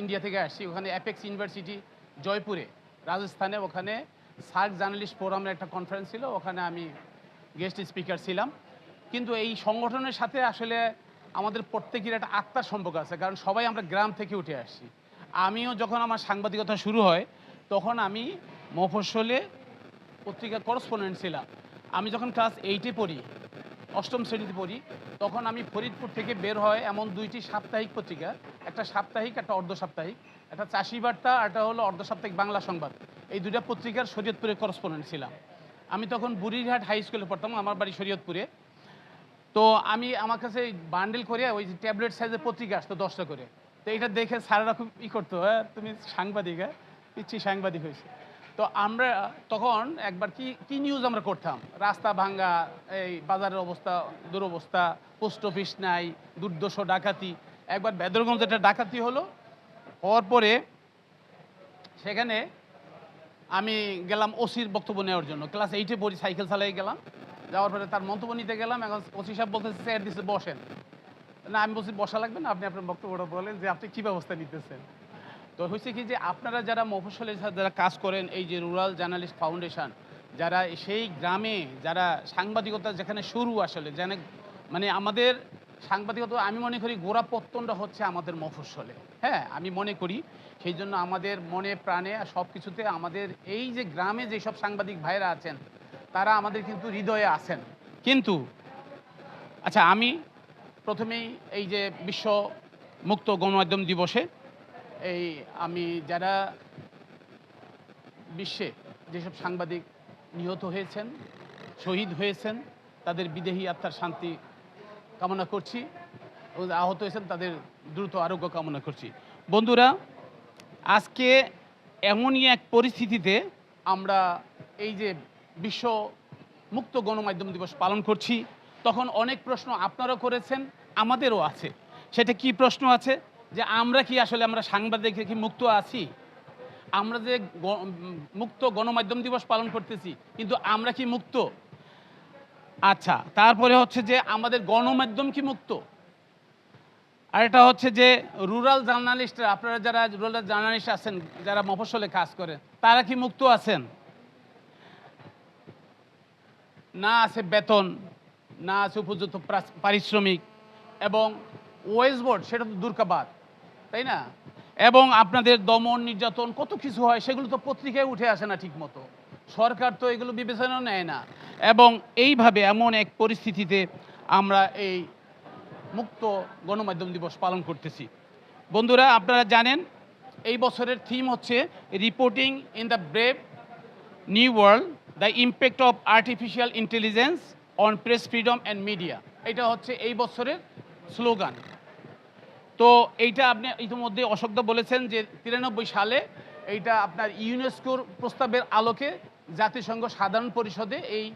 India থেকে আসছি, ওখানে অ্যাপেক্স ইউনিভার্সিটি জয়পুরে। রাজস্থানে ওখানে সার্ক জার্নালিস্ট ফোরামের একটা কনফারেন্স ছিল, ওখানে আমি গেস্ট স্পিকার ছিলাম। কিন্তু এই সংগঠনের সাথে আসলে আমাদের প্রত্যেকের একটা আত্মার সম্পর্ক আছে, কারণ সবাই আমরা গ্রাম থেকে উঠে আসছি। আমিও যখন আমার সাংবাদিকতা শুরু হয়, তখন আমি মফস্বলে পত্রিকার করসপন্ডেন্ট ছিলাম। আমি যখন ক্লাস এইটে পড়ি অষ্টম শ্রেণীতে পড়ি, তখন আমি ফরিদপুর থেকে বের হয় এমন দুইটি সাপ্তাহিক পত্রিকা, একটা সাপ্তাহিক, একটা অর্ধ সাপ্তাহিক একটা চাষি বার্তা একটা হলো অর্ধ সাপ্তাহিক বাংলা সংবাদ। এই দুইটা পত্রিকার শরীয়তপুরে করসপন্ডেন্ট ছিলাম। আমি তখন বুড়িরহাট হাই স্কুলে পড়তাম, আমার বাড়ি শরীয়তপুরে। তো আমি আমার কাছে বান্ডেল করে ওই যে ট্যাবলেট সাইজের পত্রিকা আসতো দশটা করে। তো এটা দেখে স্যারেরা খুব ই করতো হ্যাঁ তুমি সাংবাদিক হ্যাঁ? পিচ্ছি সাংবাদিক হয়েছে। তো আমরা তখন একবার কি কি নিউজ আমরা করতাম? রাস্তা ভাঙ্গা, এই বাজারের অবস্থা, দুরবস্থা পোস্ট অফিস নাই, দুর্দশ, ডাকাতি। একবার বেদরগঞ্জ একটা ডাকাতি হলো, হওয়ার পরে সেখানে আমি গেলাম ওসির বক্তব্য নেওয়ার জন্য। ক্লাস এইটে পড়ি, সাইকেল চালাই গেলাম। যাওয়ার পরে তার মন্তব্য নিতে গেলাম। এখন ওসি সাহেব বলতেছে, স্যার দিছে বসেন। না, আমি বলছি, বসা লাগবে না? আপনি আপনার বক্তব্যটা বলেন যে, আপনি কী ব্যবস্থা নিতেছেন? তো হয়েছে কি যে আপনারা যারা মফস্বলের সাথে যারা কাজ করেন, এই যে রুরাল জার্নালিস্ট ফাউন্ডেশন, যারা সেই গ্রামে, যারা সাংবাদিকতা যেখানে শুরু আসলে যেন মানে আমাদের সাংবাদিকতা, আমি মনে করি গোড়া পত্তনটা হচ্ছে আমাদের মফস্বলে। হ্যাঁ আমি মনে করি। সেই জন্য আমাদের মনে, প্রাণে সব কিছুতে আমাদের এই যে গ্রামে যেসব সাংবাদিক ভাইরা আছেন, তারা আমাদের কিন্তু হৃদয়ে আছেন। কিন্তু আচ্ছা আমি প্রথমেই এই যে বিশ্ব মুক্ত গণমাধ্যম দিবসে এই আমি যারা বিশ্বে যেসব সাংবাদিক নিহত হয়েছেন, শহীদ হয়েছেন, তাদের বিদেহী আত্মার শান্তি কামনা করছি এবং আহত হয়েছেন, তাদের দ্রুত আরোগ্য কামনা করছি। বন্ধুরা, আজকে এমনই এক পরিস্থিতিতে আমরা এই যে বিশ্ব মুক্ত গণমাধ্যম দিবস পালন করছি, তখন অনেক প্রশ্ন আপনারাও করেছেন, আমাদেরও আছে। সেটা কি প্রশ্ন আছে? যে আমরা কি আসলে আমরা সাংবাদিক কি মুক্ত আছি? আমরা যে মুক্ত গণমাধ্যম দিবস পালন করতেছি, কিন্তু আমরা কি মুক্ত? আচ্ছা তারপরে হচ্ছে যে আমাদের গণমাধ্যম কি মুক্ত? আর এটা হচ্ছে যে রুরাল জার্নালিস্টরা, আপনারা যারা রুরাল জার্নালিস্ট আছেন, যারা মফস্বলে কাজ করেন, তারা কি মুক্ত আছেন? না আছে বেতন, না আছে উপযুক্ত পারিশ্রমিক এবং ওয়েস বোর্ড, সেটা তো দুর্কাবাদ। তাই না? এবং আপনাদের দমন নির্যাতন কত কিছু হয় সেগুলো তো পত্রিকায় উঠে আসে না ঠিক মতো সরকার তো এগুলো বিবেচনা নেয় না। এবং এইভাবে এমন এক পরিস্থিতিতে আমরা এই মুক্ত গণমাধ্যম দিবস পালন করতেছি। বন্ধুরা, আপনারা জানেন, এই বছরের থিম হচ্ছে reporting in the brave new world the impact of artificial intelligence on press freedom and media এটা হচ্ছে এই বছরের স্লোগান তো এইটা আপনি ইতিমধ্যে অশোকদা বলেছেন যে তিরানব্বই সালে এইটা আপনার ইউনেস্কোর প্রস্তাবের আলোকে জাতিসংঘ সাধারণ পরিষদে এই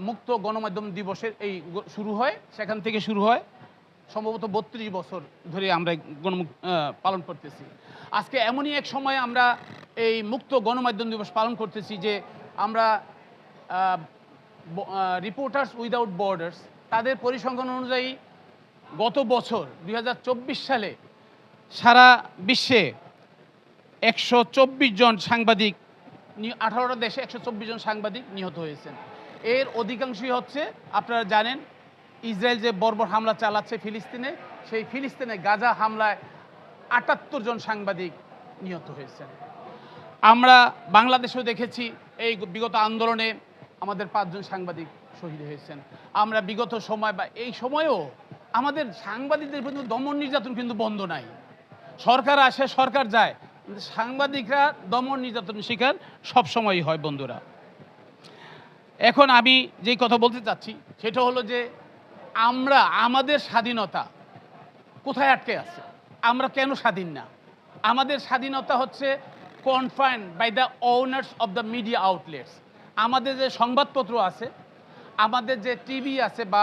মুক্ত গণমাধ্যম দিবসের এই শুরু হয় সেখান থেকে শুরু হয়। সম্ভবত বত্রিশ বছর ধরে আমরা এই গণমুক আহ, পালন করতেছি। আজকে এমনই এক সময় আমরা এই মুক্ত গণমাধ্যম দিবস পালন করতেছি যে আমরা রিপোর্টার্স উইদাউট বর্ডার্স তাদের পরিসংখ্যান অনুযায়ী গত বছর, দুই হাজার চব্বিশ সালে, সারা বিশ্বে একশো চব্বিশ জন সাংবাদিক আঠারোটা দেশে একশো চব্বিশ জন সাংবাদিক নিহত হয়েছেন। এর অধিকাংশই হচ্ছে, আপনারা জানেন, ইসরায়েল যে বর্বর হামলা চালাচ্ছে ফিলিস্তিনে, সেই ফিলিস্তিনে গাজা হামলায় আটাত্তর জন সাংবাদিক নিহত হয়েছেন। আমরা বাংলাদেশেও দেখেছি, এই বিগত আন্দোলনে আমাদের পাঁচজন সাংবাদিক শহীদ হয়েছেন। আমরা বিগত সময় বা এই সময়েও আমাদের সাংবাদিকদের প্রতি দমন নির্যাতন কিন্তু বন্ধ নাই। সরকার আসে, সরকার যায়। কিন্তু সাংবাদিকরা দমন নির্যাতন শিকার সবসময়ই হয় বন্ধুরা। এখন আমি যেই কথা বলতে চাচ্ছি, সেটা হলো যে আমরা, আমাদের স্বাধীনতা কোথায় আটকে আছে? আমরা কেন স্বাধীন না? আমাদের স্বাধীনতা হচ্ছে confined by the owners of the media outlets আমাদের যে সংবাদপত্র আছে আমাদের যে টিভি আছে বা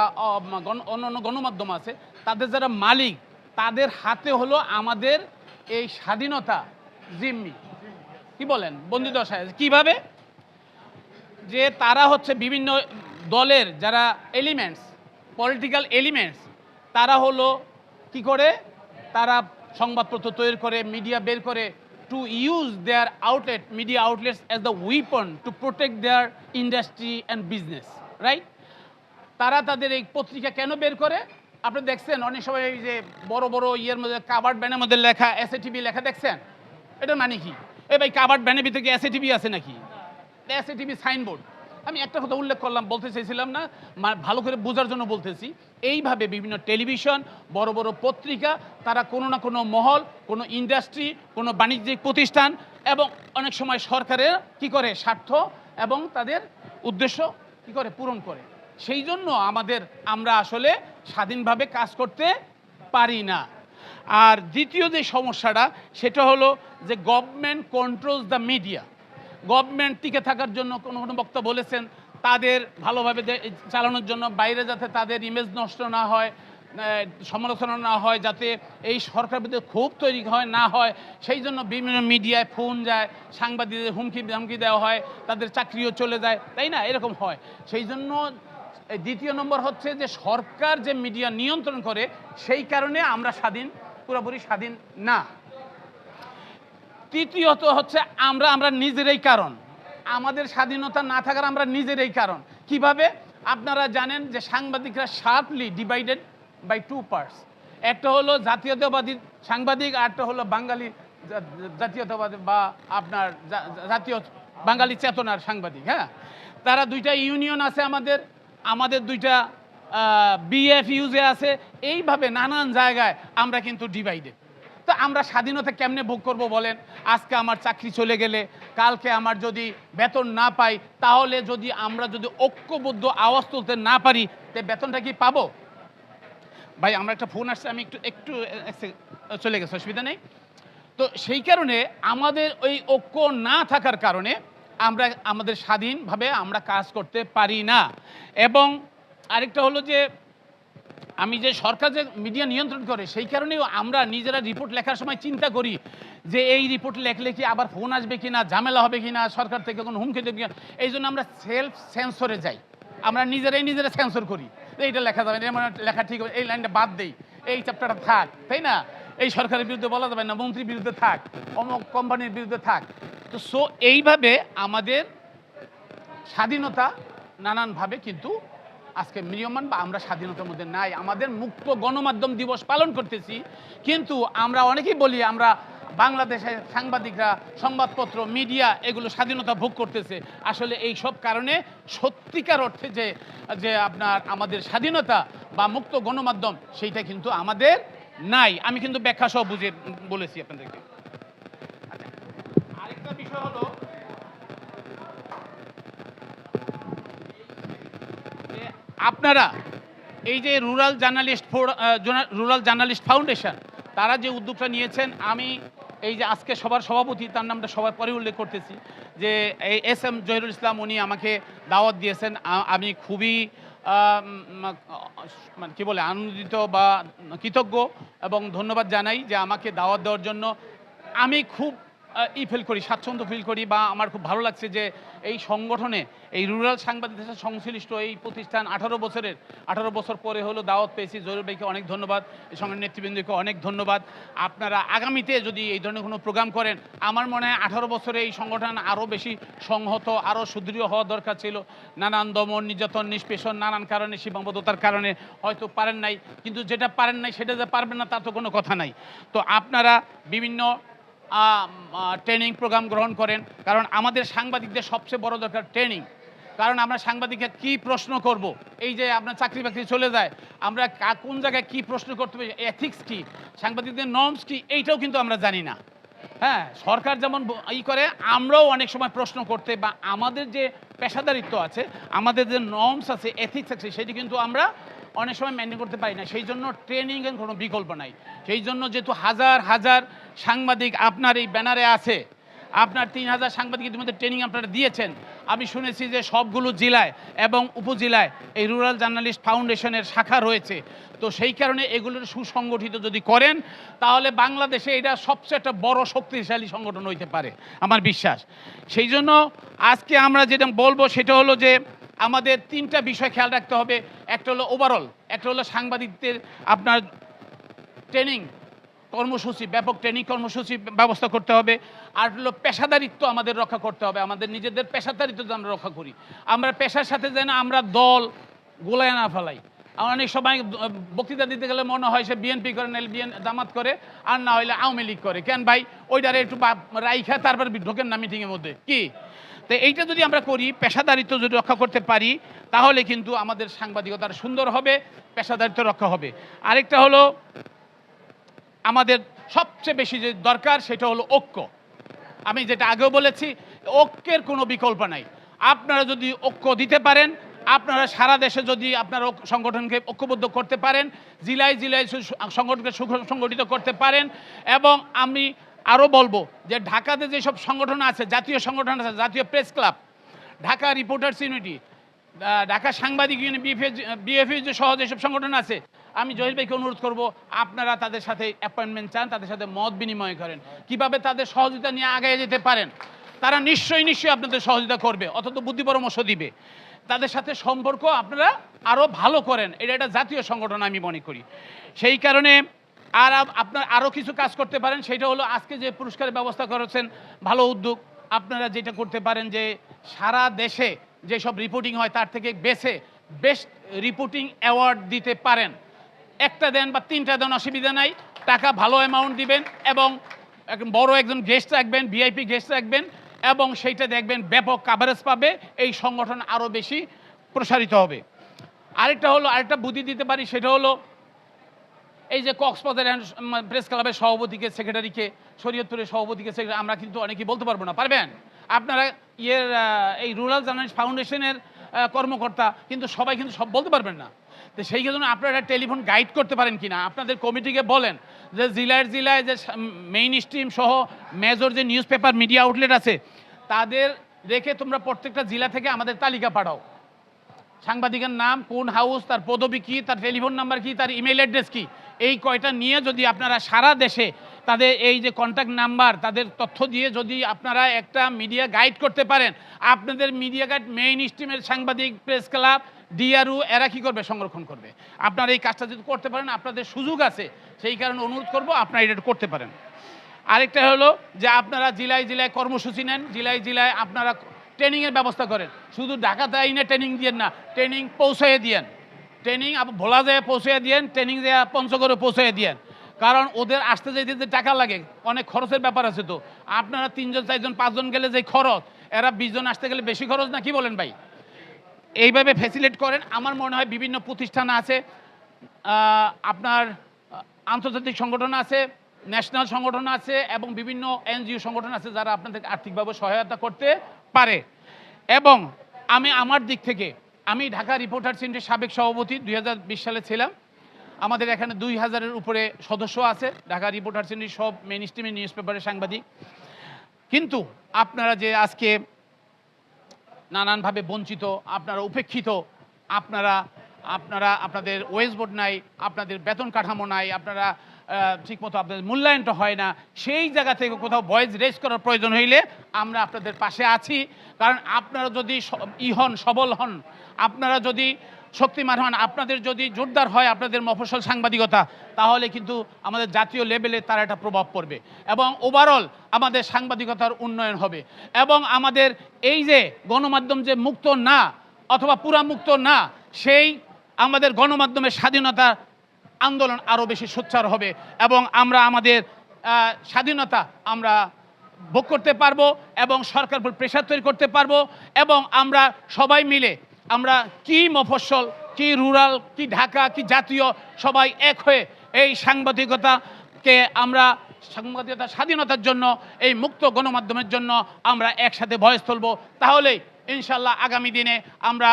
অন্যান্য গণমাধ্যম আছে, তাদের যারা মালিক, তাদের হাতে হলো আমাদের এই স্বাধীনতা জিম্মি। কি বলেন বন্দিদশায় কীভাবে? যে তারা হচ্ছে বিভিন্ন দলের যারা এলিমেন্টস পলিটিক্যাল এলিমেন্টস তারা হলো কি করে? তারা সংবাদপত্র তৈরি করে মিডিয়া বের করে to use their outlet media outlets as the weapon to protect their industry and business right তারা তাদের এই পত্রিকা কেন বের করে? আপনি দেখছেন, অনেক সময় এই যে বড় বড় ইয়ের মধ্যে কাবার্ড ব্যানের মধ্যে লেখা এসএ টিভি লেখা, দেখছেন? এটা মানে কি? এই ভাই কাবার্ড ব্যানের ভিতরে কি এসএ টিভি আছে নাকি? এসএ টিভি সাইনবোর্ড আমি একটা কথা উল্লেখ করলাম, বলতে চাইছিলাম না ভালো করে বোঝার জন্য বলতেছি। এইভাবে বিভিন্ন টেলিভিশন বড় বড় পত্রিকা, তারা কোনো না কোনো মহল, কোনো ইন্ডাস্ট্রি কোনো বাণিজ্যিক প্রতিষ্ঠান এবং অনেক সময় সরকারের কি করে স্বার্থ এবং তাদের উদ্দেশ্য কি করে? পূরণ করে। সেই জন্য আমাদের আমরা আসলে স্বাধীনভাবে কাজ করতে পারি না। আর দ্বিতীয় যে সমস্যাটা, সেটা হলো যে government controls the media government টিকে থাকার জন্য কোনো কোনো বক্তা বলেছেন, তাদের ভালোভাবে চালানোর জন্য, বাইরে যাতে তাদের ইমেজ নষ্ট না হয় সমালোচনা না হয় যাতে এই সরকার বিরুদ্ধে ক্ষোভ তৈরি হয়, না হয়। সেই জন্য বিভিন্ন মিডিয়ায় ফোন যায়, সাংবাদিকদের হুমকি ধামকি দেওয়া হয়, তাদের চাকরিও চলে যায়। তাই না? এরকম হয়। সেই জন্য দ্বিতীয় নম্বর হচ্ছে যে সরকার যে মিডিয়া নিয়ন্ত্রণ করে, সেই কারণে আমরা স্বাধীন, পুরোপুরি স্বাধীন না। তৃতীয়ত হচ্ছে আমরা আমরা নিজেরাই কারণ। আমাদের স্বাধীনতা না থাকার আমরা নিজেরাই কারণ। কীভাবে? আপনারা জানেন যে সাংবাদিকরা sharply divided by two parts একটা হলো জাতীয়তাবাদী সাংবাদিক, আর একটা হলো বাঙালি জাতীয়তাবাদী বা আপনার জাতীয় বাঙালি চেতনার সাংবাদিক হ্যাঁ? তারা দুইটা ইউনিয়ন আছে আমাদের আমাদের দুইটা বিএফ ইউজে আছে। এইভাবে নানান জায়গায় আমরা কিন্তু ডিভাইডেড তো আমরা স্বাধীনতা কেমনে ভোগ করব বলেন? আজকে আমার চাকরি চলে গেলে, কালকে আমার যদি বেতন না পাই, তাহলে যদি আমরা যদি ঐক্যবদ্ধ আওয়াজ তুলতে না পারি, তে বেতনটা কি পাবো? ভাই, আমার একটা ফোন আসছে, আমি একটু একটু চলে গেছে, অসুবিধা নেই। তো সেই কারণে আমাদের ওই ঐক্য না থাকার কারণে আমরা আমাদের স্বাধীনভাবে আমরা কাজ করতে পারি না। এবং আরেকটা হলো যে, আমি যে সরকার যে মিডিয়া নিয়ন্ত্রণ করে, সেই কারণেও আমরা নিজেরা রিপোর্ট লেখার সময় চিন্তা করি যে, এই রিপোর্ট লেখলে কি আবার ফোন আসবে কি না ঝামেলা হবে কি না সরকার থেকে কোনো হুমকি দেবে কিনা। এই জন্য আমরা সেলফ সেন্সরে যাই। আমরা নিজেরাই নিজেরা সেন্সর করি। এইটা লেখা যাবে না, মানে লেখা ঠিক হবে এই লাইনটা বাদ দেই এই চ্যাপ্টারটা থাক তাই না? এই সরকারের বিরুদ্ধে বলা যাবে না মন্ত্রীর বিরুদ্ধে থাক অমুক কোম্পানির বিরুদ্ধে থাক। তো সো এইভাবে আমাদের স্বাধীনতা নানানভাবে কিন্তু আজকে মিনিয়মান বা আমরা স্বাধীনতার মধ্যে নাই আমাদের মুক্ত গণমাধ্যম দিবস পালন করতেছি কিন্তু আমরা অনেকেই বলি আমরা বাংলাদেশের সাংবাদিকরা, সংবাদপত্র, মিডিয়া এগুলো স্বাধীনতা ভোগ করতেছে। আসলে এই সব কারণে সত্যিকার অর্থে যে যে আপনার আমাদের স্বাধীনতা বা মুক্ত গণমাধ্যম, সেইটা কিন্তু আমাদের নাই। আমি কিন্তু ব্যাখ্যা সহ বুঝে, বলেছি আপনাদেরকে। আরেকটা বিষয় হলো আপনারা এই যে rural journalist for rural journalist foundation তারা যে উদ্যোগটা নিয়েছেন, আমি এই যে আজকে সবার সভাপতি, তার নামটা সবাই পরে উল্লেখ করতেছি, যে এই এস এম জহিরুল ইসলাম উনি আমাকে দাওয়াত দিয়েছেন। আমি খুবই মানে কী বলে, আনন্দিত বা কৃতজ্ঞ এবং ধন্যবাদ জানাই যে আমাকে দাওয়াত দেওয়ার জন্য। আমি খুব ই ফিল করি, স্বাচ্ছন্দ্য ফিল করি বা আমার খুব ভালো লাগছে যে এই সংগঠনে, এই রুরাল সাংবাদিকদের সাথে সংশ্লিষ্ট এই প্রতিষ্ঠান আঠারো বছরের, আঠারো বছর পরে হলো দাওয়াত পেয়েছি। জরুর ভাইকে অনেক ধন্যবাদ, এই সংগঠনের নেতৃবৃন্দকে অনেক ধন্যবাদ। আপনারা আগামীতে যদি এই ধরনের কোনো প্রোগ্রাম করেন, আমার মনে হয় আঠারো বছরে এই সংগঠন আরও বেশি সংহত আরও সুদৃঢ় হওয়া দরকার ছিল। নানান দমন, নির্যাতন, নিষ্পেষণ, নানান কারণে, সীমাবদ্ধতার কারণে হয়তো পারেন নাই। কিন্তু যেটা পারেন নাই, সেটা যে পারবেন না তার তো কোনো কথা নাই। তো আপনারা বিভিন্ন ট্রেনিং প্রোগ্রাম গ্রহণ করেন। কারণ আমাদের সাংবাদিকদের সবচেয়ে বড় দরকার ট্রেনিং কারণ আমরা সাংবাদিককে কি প্রশ্ন করব? এই যে আপনার চাকরি বাকরি চলে যায়, আমরা কোন জায়গায় কি প্রশ্ন করতে হবে এথিক্স কি, সাংবাদিকদের নর্মস কি, এইটাও কিন্তু আমরা জানি না। হ্যাঁ সরকার যেমন ই করে, আমরাও অনেক সময় প্রশ্ন করতে বা আমাদের যে পেশাদারিত্ব আছে, আমাদের যে নর্মস আছে এথিক্স আছে, সেটি কিন্তু আমরা অনেক সময় মেনটেন করতে পারি না। সেই জন্য ট্রেনিংয়ের কোনো বিকল্প নাই। সেই জন্য যেহেতু হাজার হাজার সাংবাদিক আপনার এই ব্যানারে আছে, আপনার তিন হাজার সাংবাদিক ইতিমধ্যে ট্রেনিং আপনারা দিয়েছেন, আমি শুনেছি যে সবগুলো জেলায় এবং উপজেলায় এই রুরাল জার্নালিস্ট ফাউন্ডেশনের শাখা রয়েছে। তো সেই কারণে এগুলোর সুসংগঠিত যদি করেন, তাহলে বাংলাদেশে এটা সবচেয়ে একটা বড় শক্তিশালী সংগঠন হইতে পারে, আমার বিশ্বাস। সেই জন্য আজকে আমরা যেটা বলব সেটা হলো যে আমাদের তিনটা বিষয় খেয়াল রাখতে হবে। একটা হলো ওভারঅল একটা হলো সাংবাদিকদের আপনার ট্রেনিং কর্মসূচি, ব্যাপক ট্রেনিং কর্মসূচি ব্যবস্থা করতে হবে। আর হলো পেশাদারিত্ব আমাদের রক্ষা করতে হবে। আমাদের নিজেদের পেশাদারিত্ব আমরা রক্ষা করি। আমরা পেশার সাথে যেন আমরা দল গোলায় না ফেলাই। আমার অনেক সময় বক্তৃতা দিতে গেলে মনে হয় সে বিএনপি করে, নাহলে বিএন জামাত করে, আর না হলে আওয়ামী লীগ করে। কেন ভাই? ওইটারে একটু রাইখা, তারপর ঢোকেন না মিটিংয়ের মধ্যে। কি? তো এইটা যদি আমরা করি, পেশাদারিত্ব যদি রক্ষা করতে পারি, তাহলে কিন্তু আমাদের সাংবাদিকতার সুন্দর হবে, পেশাদারিত্ব রক্ষা হবে। আরেকটা হলো, আমাদের সবচেয়ে বেশি যে দরকার সেটা হলো ঐক্য। আমি যেটা আগেও বলেছি, ঐক্যের কোনো বিকল্প নাই। আপনারা যদি ঐক্য দিতে পারেন, আপনারা সারা দেশে যদি আপনারা সংগঠনকে ঐক্যবদ্ধ করতে পারেন, জেলায় জেলায় সংগঠনকে সংগঠিত করতে পারেন, এবং আমি আরও বলব যে ঢাকাতে যেসব সংগঠন আছে, জাতীয় সংগঠন আছে, জাতীয় press club Dhaka reporters unity Dhaka সাংবাদিক ইউনি বিএফইউ যে সহ যেসব সংগঠন আছে, আমি জহির ভাইকে অনুরোধ করব, আপনারা তাদের সাথে অ্যাপয়েন্টমেন্ট চান, তাদের সাথে মত বিনিময় করেন। কীভাবে তাদের সহযোগিতা নিয়ে আগে যেতে পারেন? তারা নিশ্চয়ই নিশ্চয়ই আপনাদের সহযোগিতা করবে, অথচ বুদ্ধি পরামর্শ দিবে। তাদের সাথে সম্পর্ক আপনারা আরও ভালো করেন, এটা একটা জাতীয় সংগঠন আমি মনে করি। সেই কারণে আর আপনার আরও কিছু কাজ করতে পারেন, সেটা হলো আজকে যে পুরস্কারের ব্যবস্থা করেছেন, ভালো উদ্যোগ আপনারা যেটা করতে পারেন যে সারা দেশে যেসব রিপোর্টিং হয় তার থেকে বেছে বেস্ট রিপোর্টিং অ্যাওয়ার্ড দিতে পারেন। একটা দেন বা তিনটা দেন অসুবিধা নাই, টাকা ভালো অ্যামাউন্ট দিবেন এবং বড় একজন গেস্ট রাখবেন ভিআইপি গেস্ট রাখবেন এবং সেইটা দেখবেন ব্যাপক কাভারেজ পাবে, এই সংগঠন আরও বেশি প্রসারিত হবে। আরেকটা হলো, আরেকটা বুদ্ধি দিতে পারি, সেটা হলো এই যে কক্সবাজার প্রেস ক্লাবের সভাপতিকে, সেক্রেটারিকে, শরীয়তপুরের সভাপতিকে সেক্রেটারি আমরা কিন্তু অনেকেই বলতে পারব না। পারবেন? আপনারা ইয়ের এই রুরাল জার্নালিস্ট ফাউন্ডেশনের কর্মকর্তা, কিন্তু সবাই কিন্তু সব বলতে পারবেন না। তো সেই জন্য আপনারা টেলিফোন গাইড করতে পারেন কিনা? আপনাদের কমিটিকে বলেন যে জেলায় জেলায় যে মেইন স্ট্রিম সহ মেজর যে নিউজ পেপার মিডিয়া আউটলেট আছে, তাদের রেখে তোমরা প্রত্যেকটা জেলা থেকে আমাদের তালিকা পাঠাও। সাংবাদিকের নাম, কোন হাউস তার পদবি কী, তার টেলিফোন নাম্বার কী, তার ইমেল অ্যাড্রেস কি এই কয়টা নিয়ে যদি আপনারা সারা দেশে তাদের এই যে কন্ট্যাক্ট নাম্বার তাদের তথ্য দিয়ে যদি আপনারা একটা মিডিয়া গাইড করতে পারেন, আপনাদের মিডিয়া গাইড মেইন স্ট্রিমের সাংবাদিক প্রেস ক্লাব ডিআরউ এরা কী করবে? সংরক্ষণ করবে। আপনারা এই কাজটা যদি করতে পারেন, আপনাদের সুযোগ আছে। সেই কারণে অনুরোধ করব আপনারা এটা করতে পারেন। আরেকটা হলো যে আপনারা জেলায় জেলায় কর্মসূচি নেন, জেলায় জেলায় আপনারা ট্রেনিংয়ের ব্যবস্থা করেন। শুধু ঢাকাতে আইনে ট্রেনিং দিয়েন না ট্রেনিং পৌঁছাইয়ে দিয়েন। ট্রেনিং ভোলা যায় পৌঁছাইয়ে দিয়েন ট্রেনিং যায় পঞ্চগড়ে পৌঁছাইয়ে দিয়েন। কারণ ওদের আসতে যেতে যে টাকা লাগে, অনেক খরচের ব্যাপার আছে তো। আপনারা তিনজন, চারজন, পাঁচজন গেলে যে খরচ, এরা বিশজন আসতে গেলে বেশি খরচ না? কি বলেন ভাই? এইভাবে ফ্যাসিলেট করেন। আমার মনে হয় বিভিন্ন প্রতিষ্ঠান আছে আপনার আন্তর্জাতিক সংগঠন আছে ন্যাশনাল সংগঠন আছে, এবং বিভিন্ন এনজিও সংগঠন আছে যারা আপনাদের আর্থিকভাবে সহায়তা করতে পারে। এবং আমি আমার দিক থেকে আমি ঢাকা রিপোর্টার সেন্টারের সাবেক সভাপতি, দুই সালে ছিলাম। আমাদের এখানে দুই হাজারের উপরে সদস্য আছে, ঢাকা রিপোর্টার সেন্টার সব মেন স্ট্রিমের নিউজ পেপারের সাংবাদিক। কিন্তু আপনারা যে আজকে নানানভাবে বঞ্চিত, আপনারা উপেক্ষিত, আপনারা আপনারা, আপনাদের ওয়েস বোর্ড নাই, আপনাদের বেতন কাঠামো নাই, আপনারা ঠিকমতো আপনাদের মূল্যায়নটা হয় না, সেই জায়গা থেকে কোথাও ভয়েস রেজ করার প্রয়োজন হইলে আমরা আপনাদের পাশে আছি। কারণ আপনারা যদি ই হন, সবল হন, আপনারা যদি শক্তিমান হন, আপনাদের যদি জোরদার হয় আপনাদের মফসল সাংবাদিকতা, তাহলে কিন্তু আমাদের জাতীয় লেভেলে তার একটা প্রভাব পড়বে এবং ওভারঅল আমাদের সাংবাদিকতার উন্নয়ন হবে এবং আমাদের এই যে গণমাধ্যম যে মুক্ত না অথবা পুরা মুক্ত না, সেই আমাদের গণমাধ্যমের স্বাধীনতা আন্দোলন আরও বেশি সোচ্চার হবে এবং আমরা আমাদের স্বাধীনতা আমরা ভোগ করতে পারব এবং সরকার উপর প্রেশার তৈরি করতে পারব এবং আমরা সবাই মিলে, আমরা কি মফস্বল, কি রুরাল কি ঢাকা, কি জাতীয় সবাই এক হয়ে এই সাংবাদিকতাকে আমরা সাংবাদিকতা স্বাধীনতার জন্য, এই মুক্ত গণমাধ্যমের জন্য আমরা একসাথে ভয়েস তুলব। তাহলেই ইনশাল্লাহ আগামী দিনে আমরা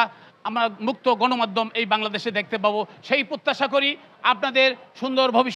আমরা মুক্ত গণমাধ্যম এই বাংলাদেশে দেখতে পাবো। সেই প্রত্যাশা করি আপনাদের সুন্দর ভবিষ্যৎ